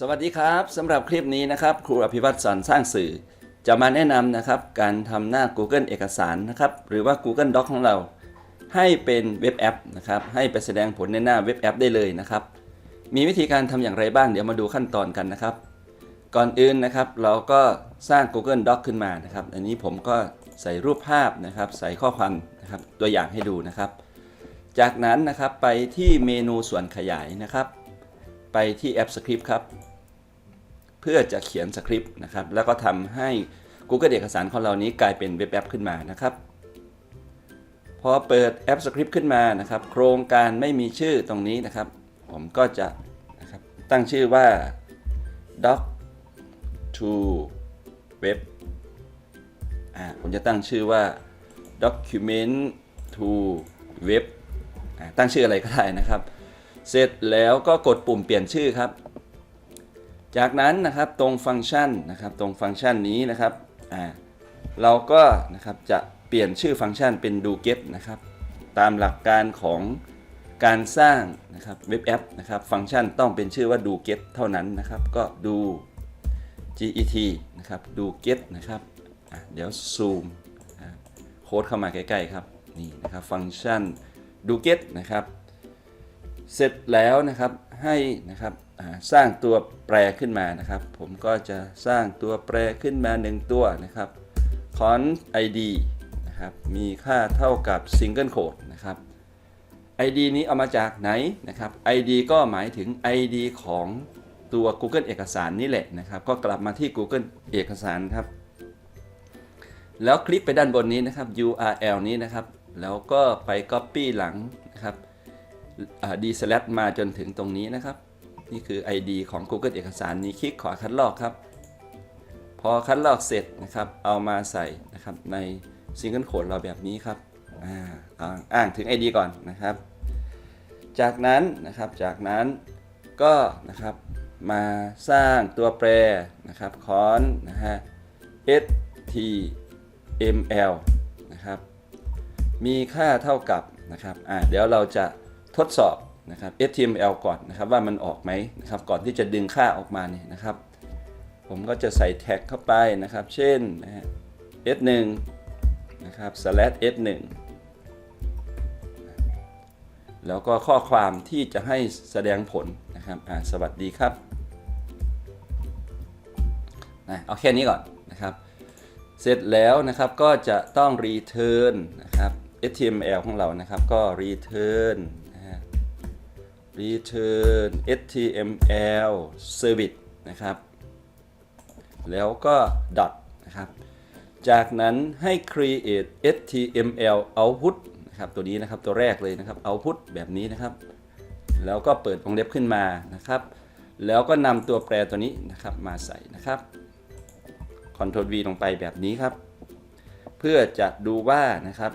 สวัสดีครับสำหรับคลิปนี้นะครับ ครูอภิวัตรสอนสร้างสื่อ จะมาแนะนำนะครับ การทำหน้า Google เอกสารนะครับ หรือว่า Google Doc ของเรา ให้เป็นเว็บแอปนะครับ ให้ไปแสดงผลในหน้าเว็บแอปได้เลยนะครับ มีวิธีการทำอย่างไรบ้างเดี๋ยวมาดูขั้นตอนกันนะครับ ก่อนอื่นนะครับ เราก็สร้าง Google Doc ขึ้นมานะครับ อันนี้ผมก็ใส่รูปภาพนะครับ ใส่ข้อความนะครับตัวอย่างให้ดูนะครับ จากนั้นนะครับไปที่เมนูส่วนขยายนะครับ ไปที่แอปสคริปต์ครับ เพื่อจะเขียนสคริปต์นะครับแล้วก็ทำให้ Google เอกสารของเรานี้กลายเป็นเว็บแอปขึ้นมานะครับพอเปิดแอปสคริปต์ขึ้นมานะครับ โครงการไม่มีชื่อตรงนี้นะครับ ผมก็จะนะครับตั้งชื่อว่า doc to web อ่าผมจะตั้งชื่อว่า document to web ตั้งชื่ออะไรก็ได้นะครับ เสร็จแล้วก็กดปุ่มเปลี่ยนชื่อครับ จากนั้นนะครับตรงฟังก์ชันนะครับตรงฟังก์ชันนี้นะครับอ่าเราก็นะครับจะเปลี่ยนชื่อฟังก์ชันเป็น do get นะครับ ตามหลักการของการสร้างนะครับเว็บแอปนะครับฟังก์ชันต้องเป็นชื่อว่า do get เท่านั้นนะครับ ก็ do get นะครับ do get นะครับเดี๋ยวซูมโค้ดเข้ามาใกล้ๆครับนี่นะครับฟังก์ชัน do get นะครับ เสร็จแล้วนะครับให้นะครับ สร้างตัวแปรขึ้นมานะครับ ผมก็จะสร้างตัวแปรขึ้นมาหนึ่งตัวนะครับ cont id นะครับมีค่าเท่ากับ single quote นะครับ id นี้เอามาจากไหนนะครับ id ก็หมายถึง id ของตัว Google เอกสารนี่แหละนะครับ ก็กลับมาที่ Google เอกสารครับ แล้วคลิกไปด้านบนนี้นะครับ URL นี้นะครับ แล้วก็ไป Copy หลังนะครับดีสแลมาจนถึงตรงนี้นะครับ นี่คือ ID ของ Google เอกสารนี้คลิกขวาคัดลอกครับ พอคัดลอกเสร็จนะครับ เอามาใส่นะครับใน Single Code เราแบบนี้ครับอาอ้าอ้างถึง ID ก่อนนะครับ จากนั้นนะครับจากนั้นก็นะครับมาสร้างตัวแปรนะครับคอนนะฮะ html นะครับมีค่าเท่ากับนะครับอ่าเดี๋ยวเราจะทดสอบ นะครับ html ก่อนนะครับว่ามันออกไหมนะครับก่อนที่จะดึงค่าออกมาเนี่ยนะครับ ผมก็จะใส่แท็กเข้าไปนะครับ เช่นนะฮะ s1 นะครับ slash s1 แล้วก็ข้อความที่จะให้แสดงผลนะครับสวัสดีครับนะเอาแค่นี้ก่อนนะครับ เสร็จแล้วนะครับก็จะต้อง return นะครับ HTML ของเรานะครับก็ return return HTML service นะครับ แล้วก็ dot นะครับ จากนั้นให้ create HTML output นะครับ ตัวนี้นะครับ ตัวแรกเลยนะครับ output แบบนี้นะครับ แล้วก็เปิดวงเล็บขึ้นมานะครับ แล้วก็นำตัวแปรตัวนี้นะครับมาใส่นะครับ Ctrl V ลงไปแบบนี้ครับ เพื่อจะดูว่านะครับ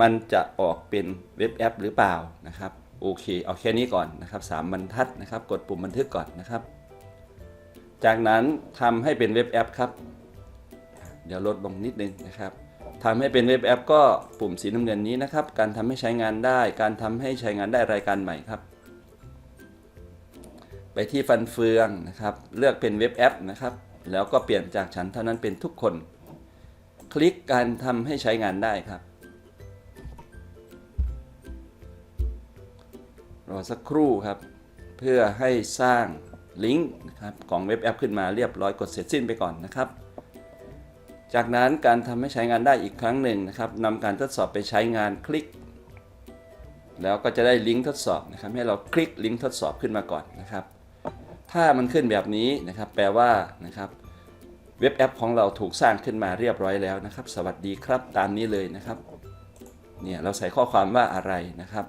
มันจะออกเป็นเว็บแอปหรือเปล่านะครับ โอเค เอาแค่นี้ก่อนนะครับสามบรรทัดนะครับ กดปุ่มบันทึกก่อนนะครับ จากนั้นทำให้เป็นเว็บแอปครับ เดี๋ยวลดลงนิดนึงนะครับทำให้เป็นเว็บแอปก็ปุ่มสีน้ำเงินนี้นะครับ การทำให้ใช้งานได้ การทำให้ใช้งานได้รายการใหม่ครับ ไปที่ฟันเฟืองนะครับ เลือกเป็นเว็บแอปนะครับ แล้วก็เปลี่ยนจากฉันเท่านั้นเป็นทุกคน คลิกการทำให้ใช้งานได้ครับ รอสักครู่ครับ เพื่อให้สร้างลิงก์นะครับของเว็บแอปขึ้นมาเรียบร้อยกดเสร็จสิ้นไปก่อนนะครับ จากนั้นการทำให้ใช้งานได้อีกครั้งหนึ่งนะครับนำการทดสอบไปใช้งานคลิก แล้วก็จะได้ลิงก์ทดสอบนะครับให้เราคลิกลิงก์ทดสอบขึ้นมาก่อนนะครับ ถ้ามันขึ้นแบบนี้นะครับแปลว่านะครับเว็บแอปของเราถูกสร้างขึ้นมาเรียบร้อยแล้วนะครับ สวัสดีครับตามนี้เลยนะครับ เนี่ยเราใส่ข้อความว่าอะไรนะครับ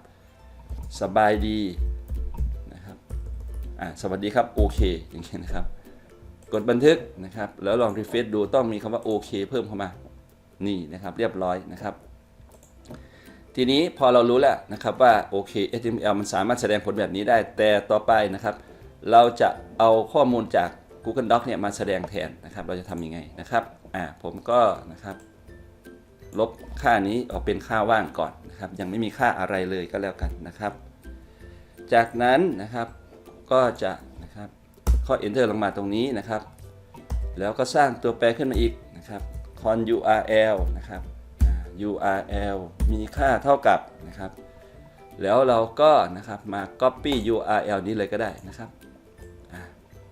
สบายดีนะครับอ่าสวัสดีครับโอเคอย่างเงี้ยนะครับ กดบันทึกนะครับ แล้วลองรีเฟรชดูต้องมีคำว่าโอเคเพิ่มเข้ามานี่นะครับเรียบร้อยนะครับ ทีนี้พอเรารู้แล้วนะครับว่าโอเค HTML มันสามารถแสดงผลแบบนี้ได้ แต่ต่อไปนะครับ เราจะเอาข้อมูลจาก Google Doc เนี่ยมาแสดงแทนนะครับ เราจะทำยังไงนะครับอ่าผมก็นะครับ ลบค่านี้ออกเป็นค่าว่างก่อนนะครับยังไม่มีค่าอะไรเลยก็แล้วกันนะครับ จากนั้นนะครับก็จะนะครับข้อ enter ลงมาตรงนี้นะครับ แล้วก็สร้างตัวแปรขึ้นมาอีกนะครับ con url นะครับอ่า url มีค่าเท่ากับนะครับ แล้วเราก็นะครับมา copy url นี้เลยก็ได้นะครับ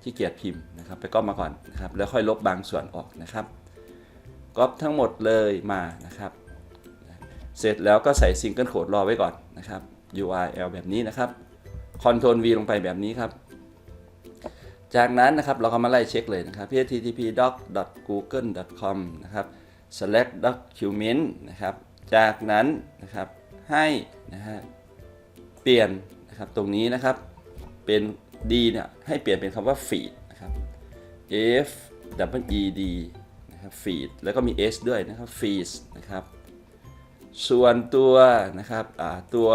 ที่เกียจพิมพ์นะครับ ไปก๊อปมาก่อนนะครับ แล้วค่อยลบบางส่วนออกนะครับ ก๊อปทั้งหมดเลยมานะครับ เสร็จแล้วก็ใส่ซิงเกิลโคดรอไว้ก่อนนะครับ url แบบนี้นะครับ Ctrl V ลงไปแบบนี้ครับ จากนั้นนะครับเราก็มาไล่เช็คเลยนะครับ http doc google com นะครับ select document นะครับ จากนั้นนะครับให้นะฮะเปลี่ยนนะครับตรงนี้นะครับเป็น d เนี่ยให้เปลี่ยนเป็นคำว่า feed นะครับ f w e d นะครับ feed แล้วก็มี s ด้วยนะครับ feeds นะครับ ส่วนตัวนะครับตัว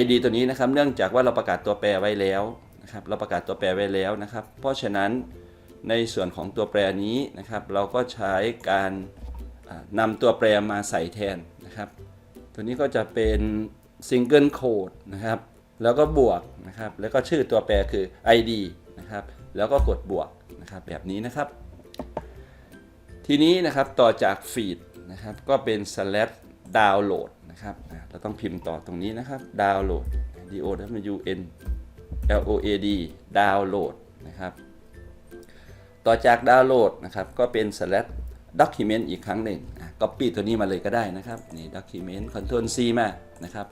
ID ตัวนี้นะครับ เนื่องจากว่าเราประกาศตัวแปรไว้แล้วนะครับ เราประกาศตัวแปรไว้แล้วนะครับ เพราะฉะนั้นในส่วนของตัวแปรนี้นะครับ เราก็ใช้การนำตัวแปรมาใส่แทนนะครับ ตัวนี้ก็จะเป็น single code นะครับแล้วก็บวกนะครับ แล้วก็ชื่อตัวแปรคือ ID นะครับ แล้วก็กดบวกนะครับ แบบนี้นะครับ ทีนี้นะครับต่อจาก feed นะครับก็เป็น slash download นะครับเราต้องพิมพ์ต่อตรงนี้นะครับ download d o w n l o a d download นะครับต่อจากดาวน์โหลดนะครับก็เป็น slash document อีกครั้งหนึ่งอะ copy ตัวนี้มาเลยก็ได้นะครับนี่ document control C มานะครับ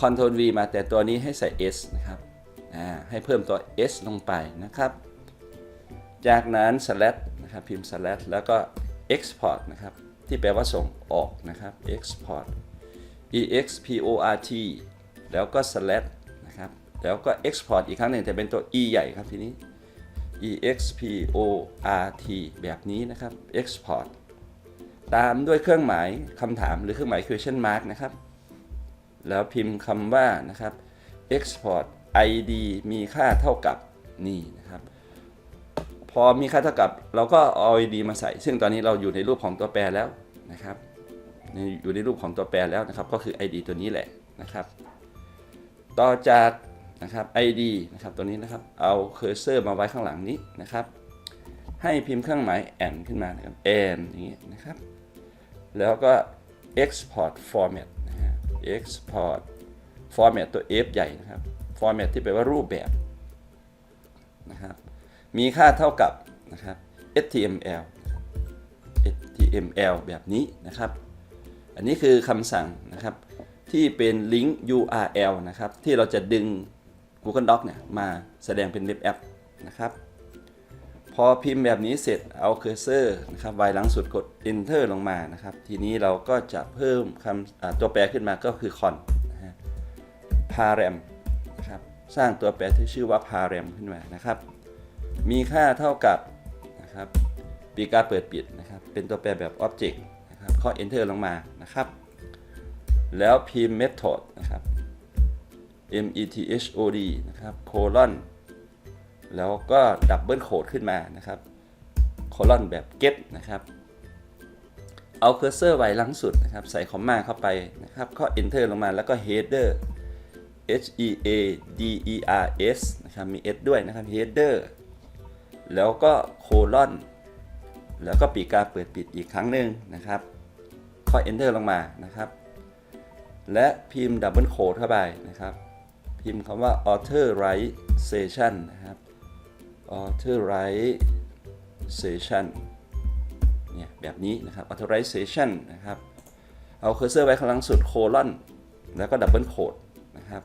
control V มาแต่ตัวนี้ให้ใส่ S นะครับอ่าให้เพิ่มตัว S ลงไปนะครับ จากนั้น slash นะครับพิมพ์ slash แล้วก็ export นะครับ ที่แปลว่าส่งออกนะครับ export export แล้วก็ slash นะครับ แล้วก็ export อีกครั้งหนึ่งแต่เป็นตัว e ใหญ่ครับทีนี้ export แบบนี้นะครับ export ตามด้วยเครื่องหมายคำถามหรือเครื่องหมาย question mark นะครับ แล้วพิมพ์คำว่านะครับ export id มีค่าเท่ากับนี่นะครับ พอมีค่าเท่ากับเราก็เอา id มาใส่ ซึ่งตอนนี้เราอยู่ในรูปของตัวแปรแล้วนะครับอยู่ในรูปของตัวแปรแล้วนะครับ ก็คือ id ตัวนี้แหละนะครับ ต่อจากนะครับ id นะครับตัวนี้นะครับ เอาเคอร์เซอร์มาไว้ข้างหลังนี้นะครับ ให้พิมพ์เครื่องหมาย and ขึ้นมานะครับ and อย่างนี้นะครับ แล้วก็ export format นะฮะ export format ตัว f ใหญ่นะครับ format ที่แปลว่ารูปแบบนะครับ มีค่าเท่ากับนะครับ html html แบบนี้นะครับ อันนี้คือคำสั่งนะครับ ที่เป็นลิงก์ URL นะครับ ที่เราจะดึง Google Docs เนี่ยมาแสดงเป็นเว็บแอปนะครับ พอพิมพ์แบบนี้เสร็จเอาเคอร์เซอร์นะครับไว้หลังสุดกด enter ลงมานะครับ ทีนี้เราก็จะเพิ่มคำตัวแปรขึ้นมาก็คือ con นะฮะ parem นะครับ สร้างตัวแปรที่ชื่อว่า parem ขึ้นมานะครับ มีค่าเท่ากับนะครับปีกาเปิดปิดนะครับ เป็นตัวแปรแบบ object นะครับข้อ enter ลงมานะครับ แล้วพิมพ์ method นะครับ m e t h o d นะครับ colon แล้วก็ดับเบิลโคดขึ้นมานะครับ colon แบบ get นะครับ เอาเคอร์เซอร์ไว้หลังสุดนะครับ ใส่คอมมาเข้าไปนะครับข้อ enter ลงมาแล้วก็ header h e a d e r s นะครับ มี s ด้วยนะครับ header แล้วก็ colon แล้วก็ปีกาเปิดปิดอีกครั้งหนึ่งนะครับข้อ enter ลงมานะครับ และพิมพ์ดับเบิลโคดเข้าไปนะครับ พิมพ์คำว่า authorization นะครับ authorization เนี่ยแบบนี้นะครับ authorization นะครับ เอาเคอร์เซอร์ไว้ข้างหลังสุดโคลอนแล้วก็ดับเบิลโคดนะครับ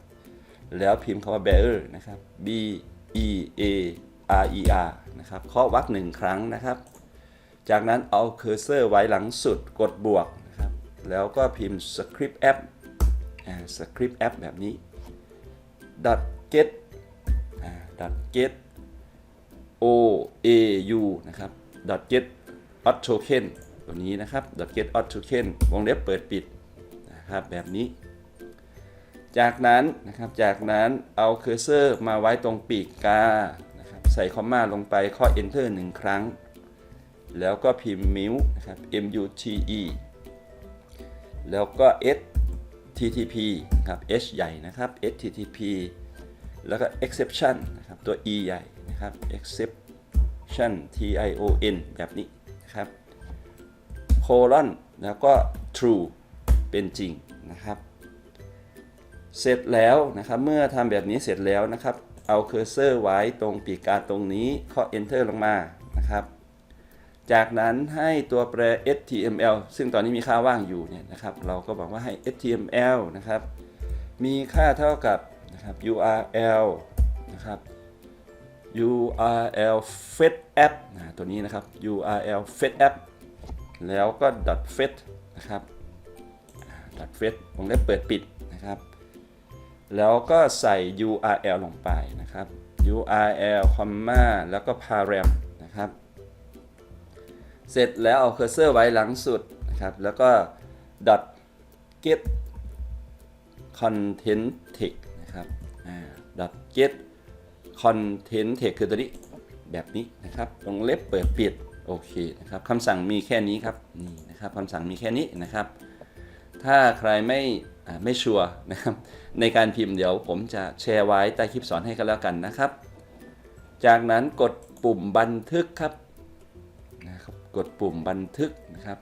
แล้วพิมพ์คำว่า bearer นะครับ b e a r e r นะครับเคาะวรรคหนึ่งครั้งนะครับ จากนั้นเอาเคอร์เซอร์ไว้หลังสุดกดบวกนะครับแล้วก็พิมพ์ script app อ่า script app แบบนี้ dot get dot get o a u นะครับ dot get auth token ตัวนี้นะครับ dot get auth token วงเล็บเปิดปิดนะครับแบบนี้ จากนั้นนะครับจากนั้นเอาเคอร์เซอร์มาไว้ตรงปีกกา ใส่คอมมาลงไปข้อ enter หนึ่งครั้ง แล้วก็พิมพ์ mute นะครับ m u t e แล้วก็ s ttp ครับ h ใหญ่นะครับ http แล้วก็ exception นะครับ ตัว e ใหญ่นะครับ exception t i o n แบบนี้นะครับ colon แล้วก็ true เป็นจริงนะครับ เสร็จแล้วนะครับ เมื่อทำแบบนี้เสร็จแล้วนะครับ เอาเคอร์เซอร์ไว้ตรงปีกกาตรงนี้เคาะ enter ลงมานะครับ จากนั้นให้ตัวแปร html ซึ่งตอนนี้มีค่าว่างอยู่เนี่ยนะครับ เราก็บอกว่าให้ html นะครับ มีค่าเท่ากับนะครับ url นะครับ url fit app นะตัวนี้นะครับ url fit app แล้วก็ .fit นะครับ .fit วงเล็บเปิดปิดนะครับ แล้วก็ใส่ URL ลงไปนะครับ URL คอมมาแล้วก็ param นะครับ เสร็จแล้วเอาเคอร์เซอร์ไว้หลังสุดนะครับ แล้วก็ dot get content text นะครับ dot get content text คือตัวนี้แบบนี้นะครับวงเล็บเปิดปิด โอเคนะครับคำสั่งมีแค่นี้ครับ นี่นะครับคำสั่งมีแค่นี้นะครับ ถ้าใครไม่ ไม่ชัวร์นะครับในการพิมพ์เดี๋ยวผมจะแชร์ไว้ใต้คลิปสอนให้กันแล้วกันนะครับ จากนั้นกดปุ่มบันทึกครับนะครับ กดปุ่มบันทึกนะครับ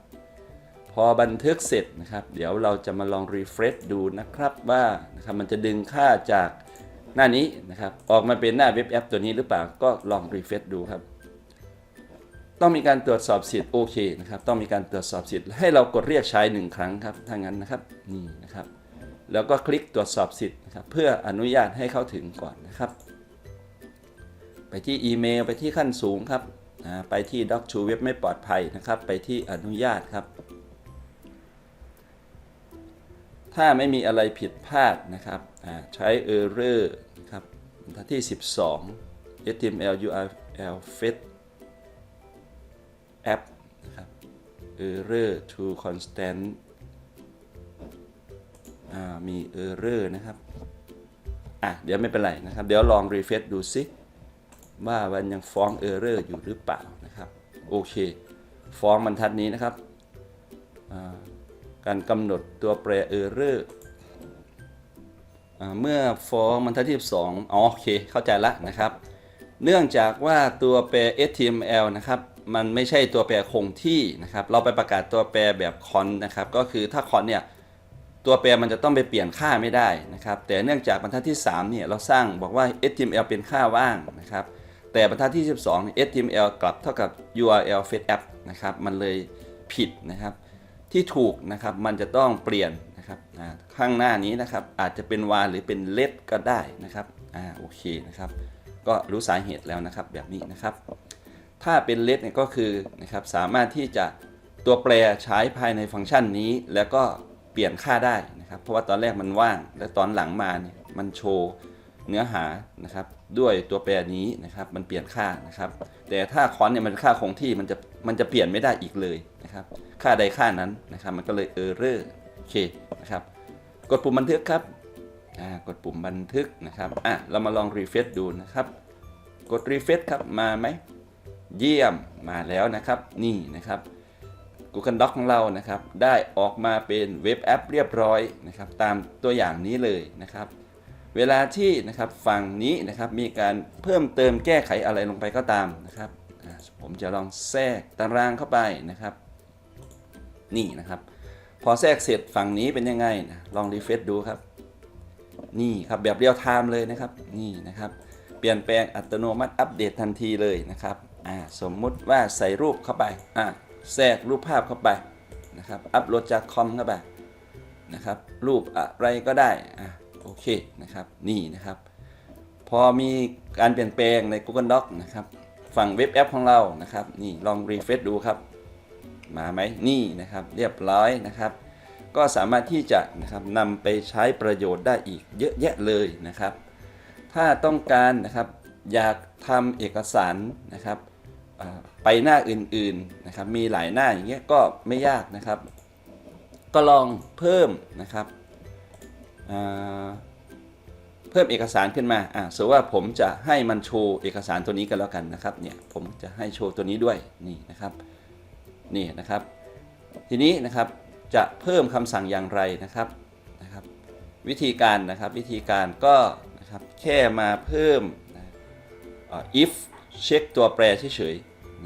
พอบันทึกเสร็จนะครับ เดี๋ยวเราจะมาลอง refresh ดูนะครับว่านะครับมันจะดึงค่าจากหน้านี้นะครับ ออกมาเป็นหน้าเว็บแอปตัวนี้หรือเปล่าก็ลอง refresh ดูครับ ต้องมีการตรวจสอบสิทธิ์โอเคนะครับต้องมีการตรวจสอบสิทธิ์ให้เรากดเรียกใช้หนึ่งครั้งครับถ้างั้นนะครับนี่นะครับ แล้วก็คลิกตรวจสอบสิทธิ์นะครับเพื่ออนุญาตให้เข้าถึงก่อนนะครับ ไปที่อีเมลไปที่ขั้นสูงครับไปที่ Doc to Web ไม่ปลอดภัยนะครับ ไปที่อนุญาตครับ ถ้าไม่มีอะไรผิดพลาดนะครับใช้ error นะครับบรรทัดที่ 12 HTML URL f e t error to constant อ่ามี error นะครับ อะ เดี๋ยวไม่เป็นไรนะครับ เดี๋ยวลอง refresh ดูซิ ว่ามันยังฟ้อง error อยู่หรือเปล่านะครับ โอเค ฟ้องบรรทัดนี้นะครับอ่าการกำหนดตัวแปร error อ่าเมื่อฟ้องบรรทัดที่2อ๋อโอเค เข้าใจละนะครับ เนื่องจากว่าตัวแปร HTML นะครับ มันไม่ใช่ตัวแปรคงที่นะครับ เราไปประกาศตัวแปรแบบคอนนะครับ ก็คือถ้าคอนเนี่ยตัวแปรมันจะต้องไปเปลี่ยนค่าไม่ได้นะครับ แต่เนื่องจากบรรทัดที่3เนี่ยเราสร้างบอกว่า HTML เป็นค่าว่างนะครับ แต่บรรทัดที่ 12 HTML กลับเท่ากับ URL fetch app นะครับ มันเลยผิดนะครับ ที่ถูกนะครับมันจะต้องเปลี่ยนนะครับอ่าข้างหน้านี้นะครับอาจจะเป็น var หรือเป็น let ก็ได้นะครับอ่าโอเคนะครับ ก็รู้สาเหตุแล้วนะครับแบบนี้นะครับ ถ้าเป็น let เนี่ยก็คือนะครับสามารถที่จะตัวแปรใช้ภายในฟังก์ชันนี้ แล้วก็เปลี่ยนค่าได้นะครับ เพราะว่าตอนแรกมันว่าง และตอนหลังมาเนี่ยมันโชว์เนื้อหานะครับด้วยตัวแปรนี้นะครับมันเปลี่ยนค่านะครับ แต่ถ้าคอนเนี่ยมันค่าคงที่มันจะมันจะเปลี่ยนไม่ได้อีกเลยนะครับ ค่าใดค่านั้นนะครับ มันก็เลยเออร์เรอร์โอเคนะครับกดปุ่มบันทึกครับอ่ากดปุ่มบันทึกนะครับอะเรามาลองรีเฟซดูนะครับ กดรีเฟซครับมาไหม เยี่ยมมาแล้วนะครับ นี่นะครับ Google Doc ของเรานะครับ ได้ออกมาเป็นเว็บแอปเรียบร้อยนะครับ ตามตัวอย่างนี้เลยนะครับ เวลาที่นะครับฝั่งนี้นะครับมีการเพิ่มเติมแก้ไขอะไรลงไปก็ตามนะครับ ผมจะลองแทรกตารางเข้าไปนะครับ นี่นะครับ พอแทรกเสร็จฝั่งนี้เป็นยังไงนะลองรีเฟซดูครับ นี่ครับแบบเรียลไทม์เลยนะครับ นี่นะครับ เปลี่ยนแปลงอัตโนมัติอัปเดตทันทีเลยนะครับ สมมุติว่าใส่รูปเข้าไปแทรกรูปภาพเข้าไปนะครับอัปโหลดจากคอมเข้าไปนะครับรูปอะไรก็ได้อ่าโอเคนะครับนี่นะครับ พอมีการเปลี่ยนแปลงใน Google Doc นะครับฝั่งเว็บแอปของเรานะครับนี่ลองรีเฟซดูครับ มาไหมนี่นะครับเรียบร้อยนะครับ ก็สามารถที่จะนะครับนำไปใช้ประโยชน์ได้อีกเยอะแยะเลยนะครับ ถ้าต้องการนะครับอยากทำเอกสารนะครับ ไปหน้าอื่นๆนะครับมีหลายหน้าอย่างเงี้ยก็ไม่ยากนะครับ ก็ลองเพิ่มนะครับเพิ่มเอกสารขึ้นมาอ่าสมมติว่าผมจะให้มันโชว์เอกสารตัวนี้กันแล้วกันนะครับเนี่ยผมจะให้โชว์ตัวนี้ด้วยนี่นะครับนี่นะครับ ทีนี้นะครับจะเพิ่มคำสั่งอย่างไรนะครับนะครับ วิธีการนะครับวิธีการก็นะครับแค่มาเพิ่มอ่อ if เช็คตัวแปรเฉย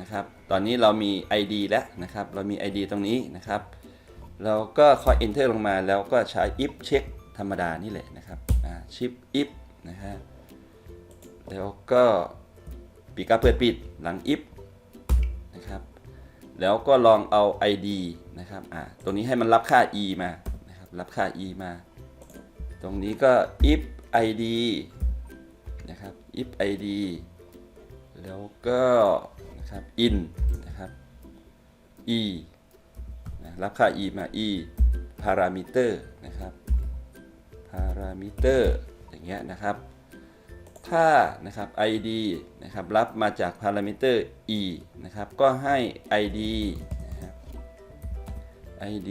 นะครับ ตอนนี้เรามี ID แล้วนะครับ เรามี ID ตรงนี้นะครับ เราก็คอย enter ลงมาแล้วก็ใช้ if เช็คธรรมดานี่แหละนะครับอ่า shift if นะฮะ แล้วก็ปีกาเปิดปิดหลัง if นะครับ แล้วก็ลองเอา ID นะครับ อ่า ตรงนี้ให้มันรับค่า e มา นะครับ รับค่า e มา ตรงนี้ก็ if id นะครับ if id แล้วก็ นะครับ in นะครับ e นะรับค่า e มา e parameter นะครับ parameter อย่างเงี้ยนะครับ ถ้านะครับ id นะครับรับมาจาก parameter e นะครับ ก็ให้ id นะครับ id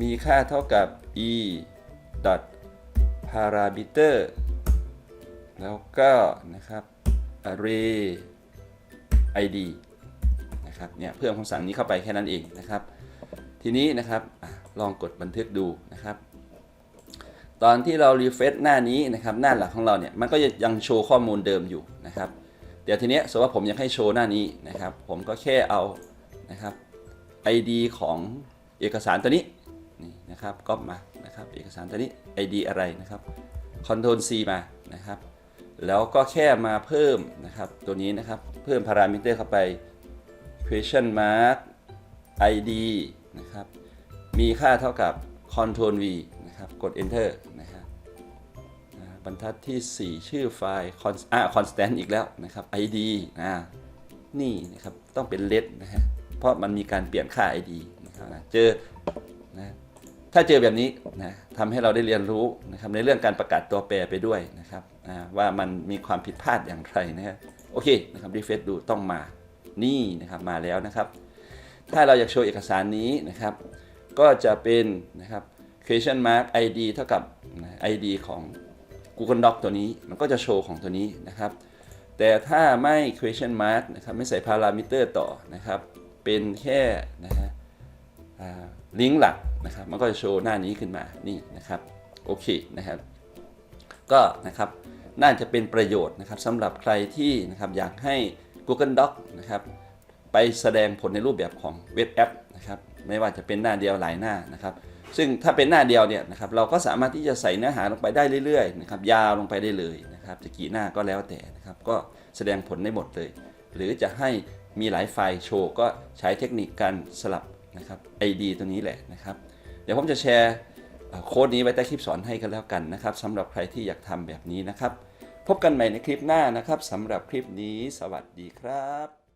มีค่าเท่ากับ e dot parameter แล้วก็นะครับ array id นะครับเนี่ยเพิ่มคำสั่งนี้เข้าไปแค่นั้นเองนะครับ ทีนี้นะครับลองกดบันทึกดูนะครับ ตอนที่เรารีเฟซหน้านี้นะครับหน้าหลักของเราเนี่ยมันก็ยังโชว์ข้อมูลเดิมอยู่นะครับเดี๋ยวทีเนี้ยสมมติว่าผมยากให้โชว์หน้านี้นะครับ ผมก็แค่เอานะครับ ID ของเอกสารตัวนี้นี่นะครับก็มานะครับ เอกสารตัวนี้ ID อะไรนะครับ Ctrl C มานะครับ แล้วก็แค่มาเพิ่มนะครับตัวนี้นะครับเพิ่มพารามิเตอร์เข้าไป question mark id นะครับมีค่าเท่ากับ control V นะครับกด enter นะครับบรรทัดที่ 4 ชื่อไฟล์ const อ่า constant อีกแล้วนะครับ id อ่านี่นะครับต้องเป็น let นะฮะเพราะมันมีการเปลี่ยนค่า id นะครับนะเจอนะ ถ้าเจอแบบนี้นะทำให้เราได้เรียนรู้นะครับในเรื่องการประกาศตัวแปรไปด้วยนะครับว่ามันมีความผิดพลาดอย่างไรนะฮะโอเคนะครับรีเฟซดูต้องมานี่นะครับมาแล้วนะครับ ถ้าเราอยากโชว์เอกสารนี้นะครับ ก็จะเป็นนะครับ question mark id เท่ากับ id ของ Google Doc ตัวนี้มันก็จะโชว์ของตัวนี้นะครับ แต่ถ้าไม่ question mark นะครับไม่ใส่ parameter ต่อนะครับ เป็นแค่นะฮะ ลิงก์หลักนะครับมันก็จะโชว์หน้านี้ขึ้นมานี่นะครับโอเคนะครับก็นะครับน่าจะเป็นประโยชน์นะครับสำหรับใครที่นะครับอยากให้ Google Doc นะครับไปแสดงผลในรูปแบบของเว็บแอปนะครับไม่ว่าจะเป็นหน้าเดียวหลายหน้านะครับ ซึ่งถ้าเป็นหน้าเดียวเนี่ยนะครับเราก็สามารถที่จะใส่เนื้อหาลงไปได้เรื่อยๆนะครับยาวลงไปได้เลยนะครับจะกี่หน้าก็แล้วแต่นะครับก็แสดงผลได้หมดเลย หรือจะให้มีหลายไฟล์โชว์ก็ใช้เทคนิคการสลับ นะครับ ID ตัวนี้แหละนะครับ เดี๋ยวผมจะแชร์โค้ดนี้ไว้ใต้คลิปสอนให้กันแล้วกันนะครับสำหรับใครที่อยากทำแบบนี้นะครับ พบกันใหม่ในคลิปหน้านะครับสำหรับคลิปนี้ สวัสดีครับ